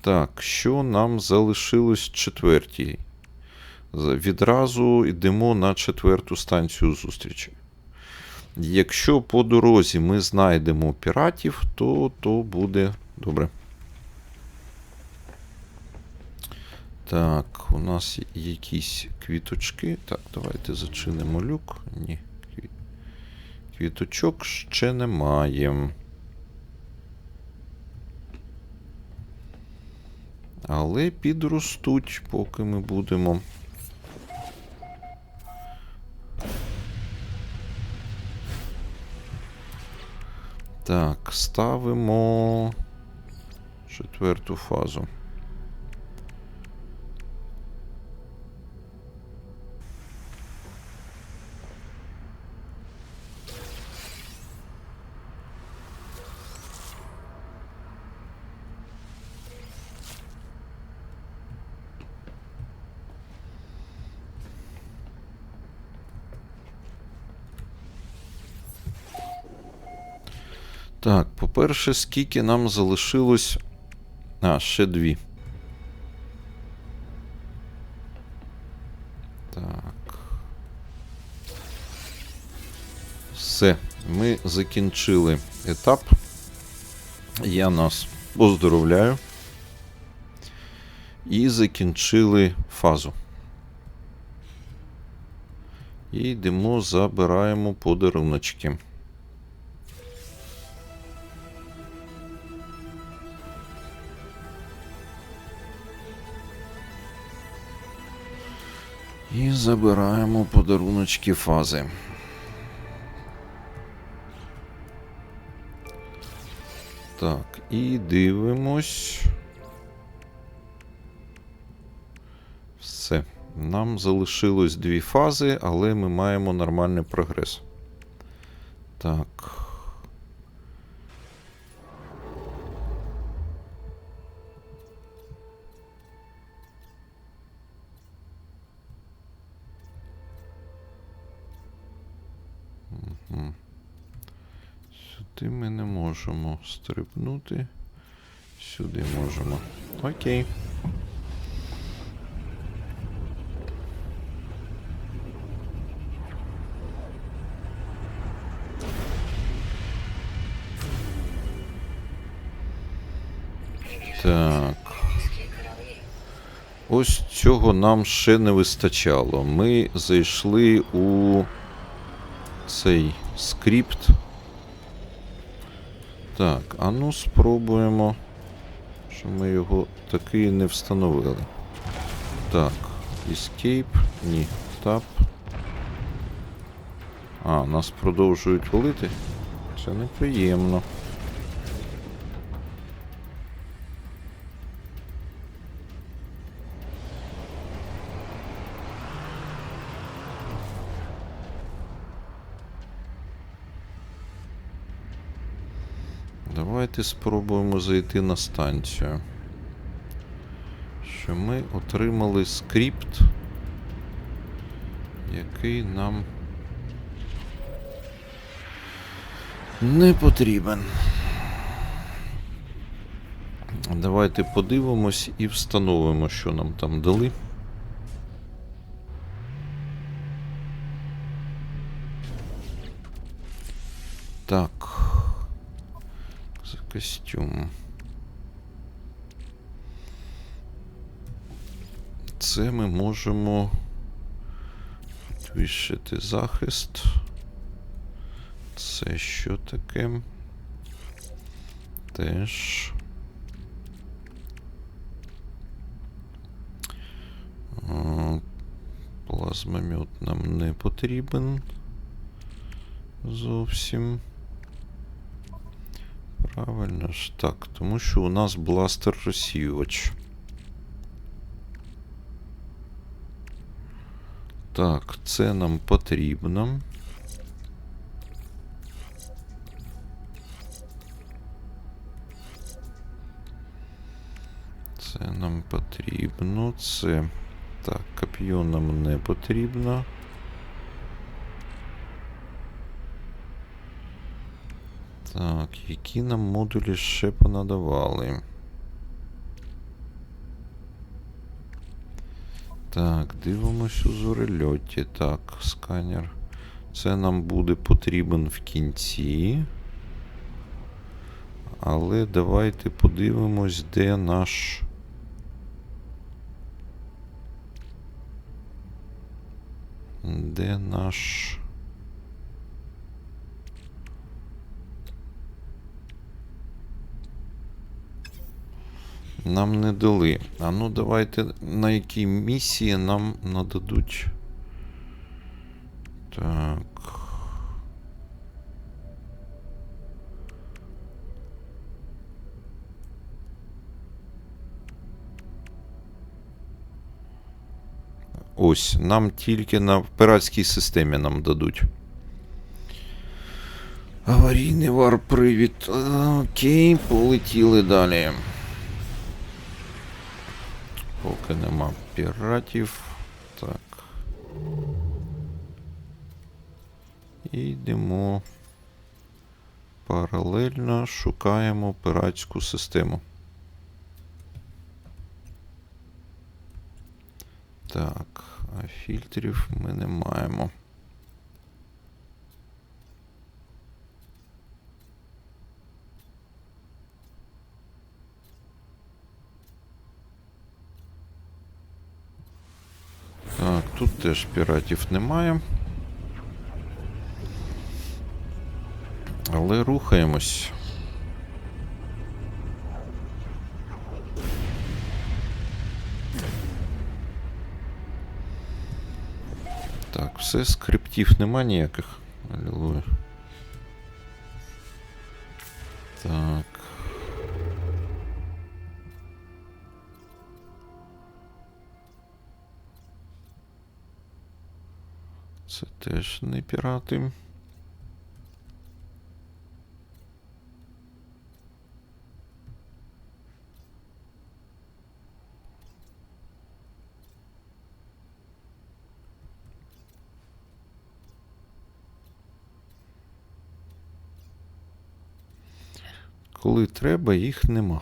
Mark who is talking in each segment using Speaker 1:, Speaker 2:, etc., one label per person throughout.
Speaker 1: Так, що нам залишилось четвертій? Відразу йдемо на четверту станцію зустрічі. Якщо по дорозі ми знайдемо піратів, то, то буде добре. Так, у нас якісь квіточки. Так, давайте зачинимо люк. Ні. Квіточок ще немає. Але підростуть, поки ми будемо. Так, ставимо четверту фазу. По-перше, скільки нам залишилось. А, ще дві. Так. Все. Ми закінчили етап. Я нас поздоровляю. І закінчили фазу. І йдемо, забираємо подаруночки. І забираємо подаруночки фази. Так, і дивимось. Все. Нам залишилось дві фази, але ми маємо нормальний прогрес. Так. Можемо стрибнути. Сюди можемо. Окей. Так. Ось цього нам ще не вистачало. Ми зайшли у цей скрипт. Так, а ну спробуємо, що ми його таки не встановили. Так, Escape, ні, Tab. А, нас продовжують валити. Це неприємно. Давайте спробуємо зайти на станцію. Що ми отримали скрипт, який нам не потрібен. Давайте подивимось і встановимо, що нам там дали. Так. Костюм. Це ми можемо підвищити захист. Це що таке? Теж. Плазмомет нам не потрібен. Зовсім. Правильно ж так, тому що у нас бластер розсіювач. Так, це нам потрібно. Це нам потрібно. Це. Так, коп'є нам не потрібно. Так, які нам модулі ще понадавали? Так, дивимось у зорельоті. Так, сканер. Це нам буде потрібен в кінці. Але давайте подивимось, де наш. Де наш. Нам не дали. А ну давайте на якій місії нам нададуть. Так. Ось, нам тільки на пиратській системі нам дадуть. Аварійний вар-привід. Окей, полетіли далі. Поки нема піратів. Так. І йдемо паралельно шукаємо пиратську систему. Так, а фільтрів ми не маємо. Так, тут теж піратів немає. Але рухаємось. Так, все, скриптів нема ніяких. Алілуя. Теж не пірати. Коли треба, їх нема.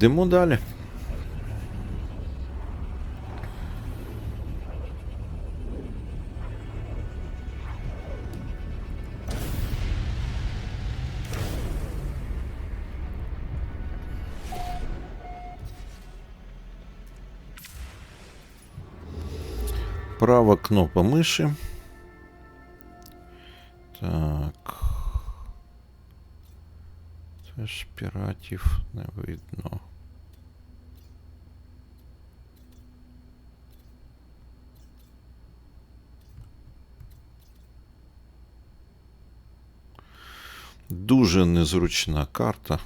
Speaker 1: Йдемо далі. Права кнопка миші. Так. Теж піратів не видно. Дуже незручна карта.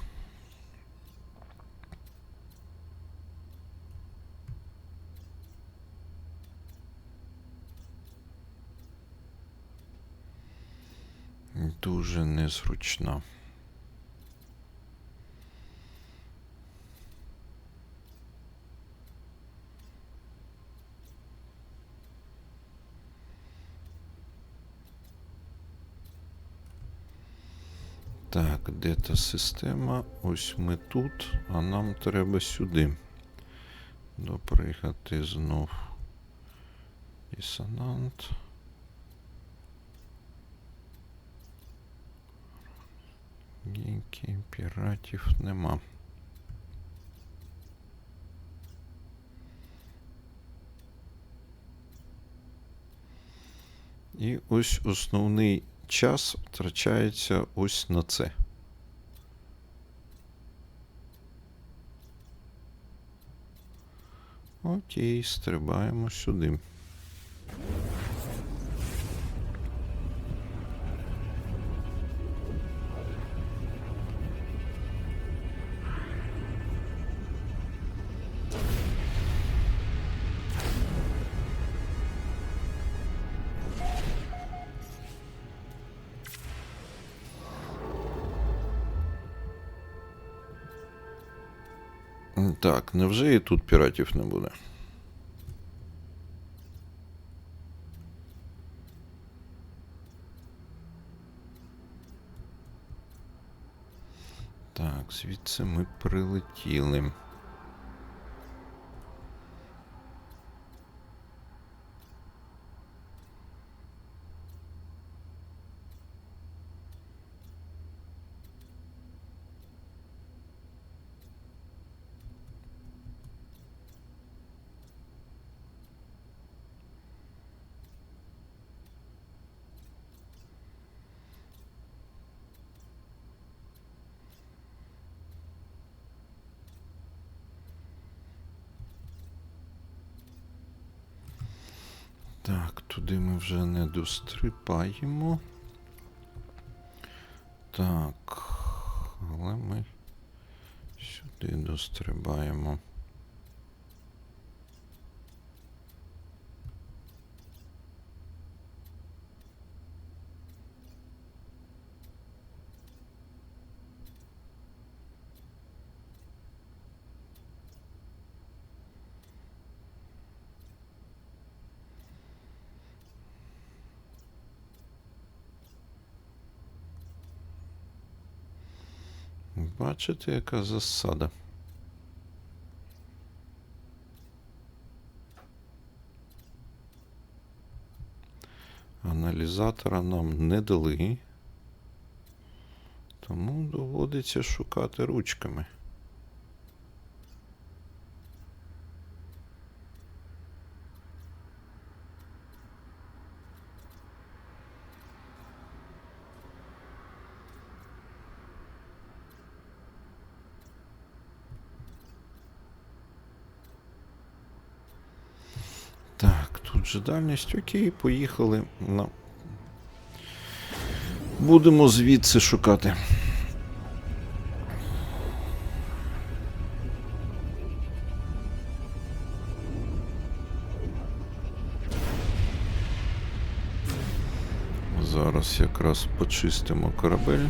Speaker 1: Дуже незручна. Де та система? Ось ми тут, а нам треба сюди. Допригати знов. Дисонант. Ніяких піратів нема. І ось основний час втрачається ось на це. Окей, стрибаємо сюди. Так, невже і тут піратів не буде? Так, звідси ми прилетіли. Так, туди ми вже не дострипаємо. Так. Але ми сюди дострибаємо. Бачите, яка засада. Аналізатора нам не дали. Тому доводиться шукати ручками. Так, тут же дальність. Окей, поїхали на. Будемо звідси шукати. Зараз якраз почистимо корабель.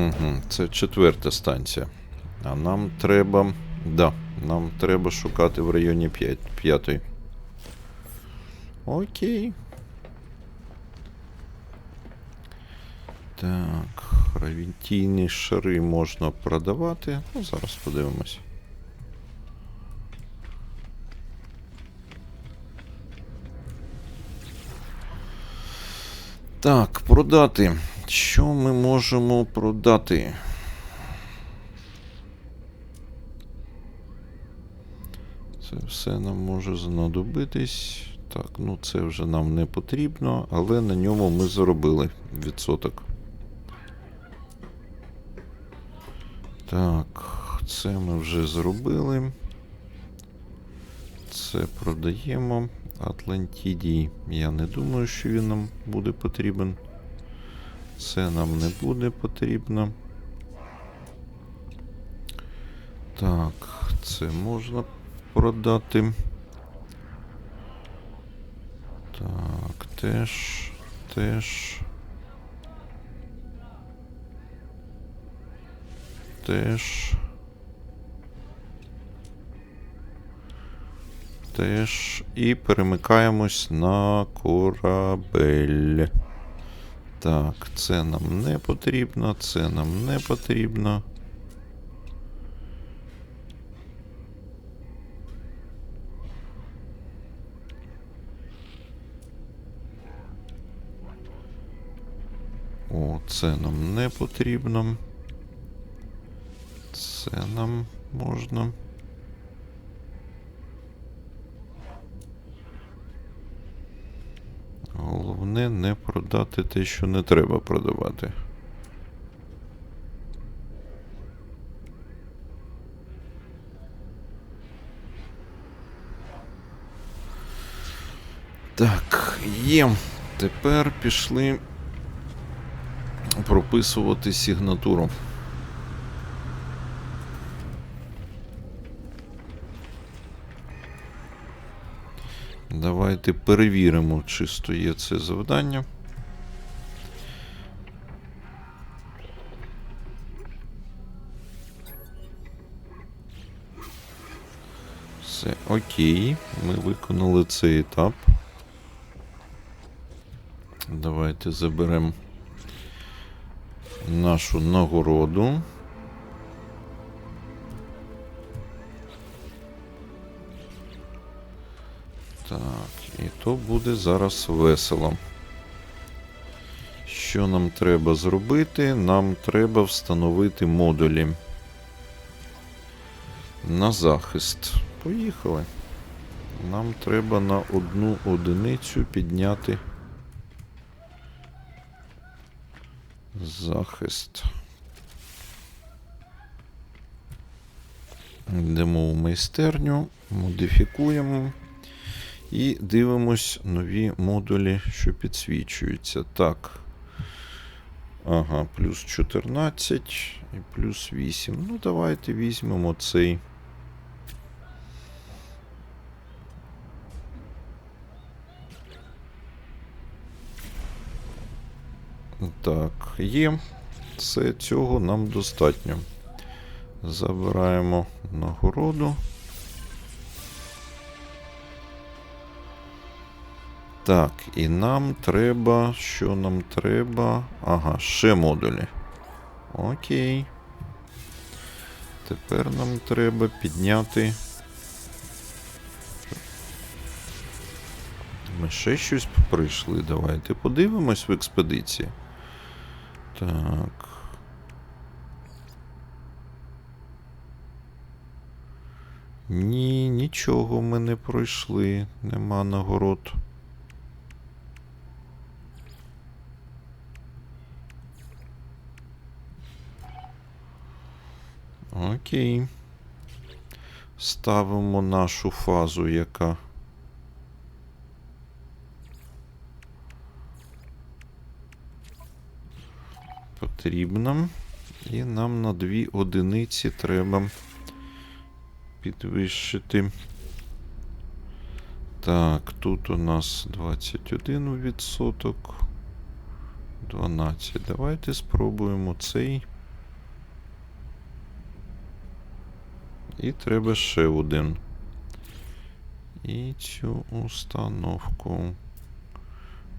Speaker 1: Угу, це четверта станція. А нам треба. Да, нам треба шукати в районі 5, п'ятої. Окей. Так, гравітійні шари можна продавати. Ну, зараз подивимось. Так, продати. Що ми можемо продати? Це все нам може знадобитись. Так, ну це вже нам не потрібно, але на ньому ми заробили відсоток. Так, це ми вже зробили. Це продаємо. Атлантідій. Я не думаю, що він нам буде потрібен. Це нам не буде потрібно. Так, це можна продати. Так, теж, теж. Теж. Теж. І перемикаємось на корабель. Так, це нам не потрібно, це нам не потрібно. О, це нам не потрібно. Це нам можна. Продати те, що не треба продавати. Так, є. Тепер пішли прописувати сигнатуру. Давайте перевіримо, чи стоє це завдання. Окей. Ми виконали цей етап. Давайте заберемо нашу нагороду. Так, і то буде зараз весело. Що нам треба зробити? Нам треба встановити модулі на захист. Поїхали. Нам треба на одну одиницю підняти захист. Йдемо в майстерню, модифікуємо. І дивимось нові модулі, що підсвічуються. Так. Ага, плюс 14 і плюс 8. Ну, давайте візьмемо цей. Так, є. Все цього нам достатньо. Забираємо нагороду. Так, і нам треба. Що нам треба? Ага, ще модулі. Окей. Тепер нам треба підняти. Ми ще щось прийшли. Давайте подивимось в експедиції. Так. Ні, нічого ми не пройшли. Нема нагород. Окей. Ставимо нашу фазу, яка. Потрібна. І нам на дві одиниці треба підвищити. Так, тут у нас 21%. 12. Давайте спробуємо цей. І треба ще один. І цю установку.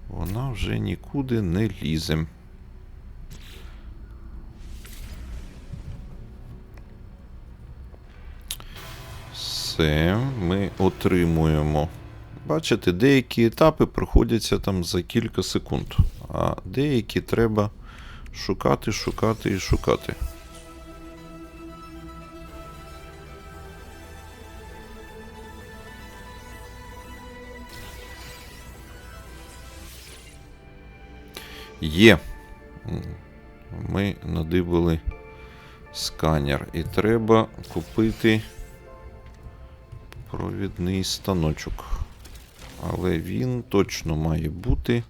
Speaker 1: Вона вже нікуди не лізе. Все, ми отримуємо. Бачите, деякі етапи проходяться там за кілька секунд, а деякі треба шукати, шукати і шукати. Є. Ми надибали сканер. І треба купити провідний станочок. Але він точно має бути.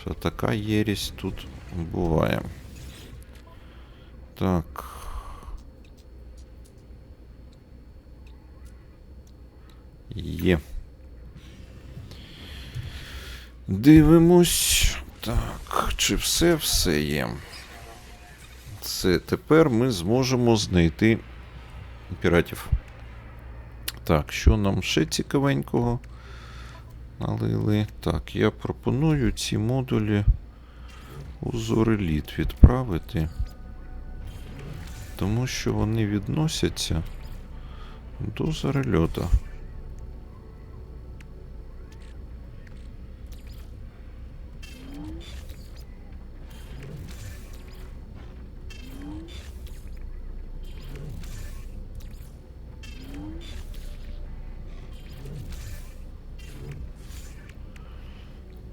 Speaker 1: Що така єрість тут буває. Так. Є. Дивимось. Так, чи все все є? Це тепер ми зможемо знайти піратів. Так, що нам ще цікавенького налили? Так, я пропоную ці модулі у зореліт відправити. Тому що вони відносяться до зорельота.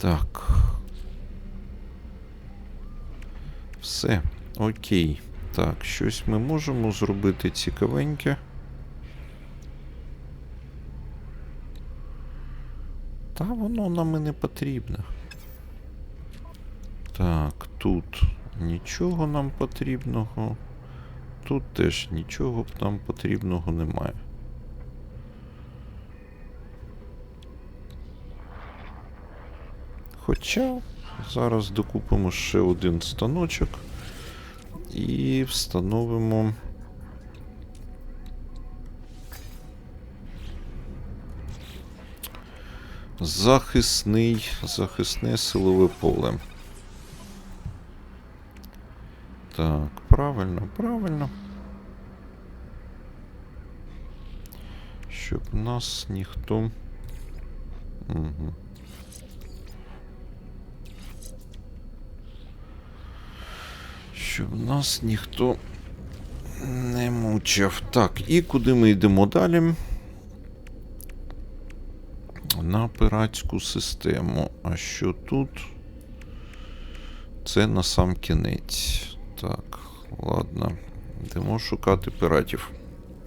Speaker 1: Так. Все. Окей. Так, щось ми можемо зробити цікавеньке. Та воно нам і не потрібно. Так, тут нічого нам потрібного. Тут теж нічого нам потрібного немає. Хоча зараз докупимо ще один станочок і встановимо. Захисний, захисне силове поле. Так, правильно, правильно. Щоб нас ніхто. Угу. Щоб нас ніхто не мучив. Так, і куди ми йдемо далі? На пиратську систему. А що тут? Це на сам кінець. Так, ладно. Йдемо шукати пиратів.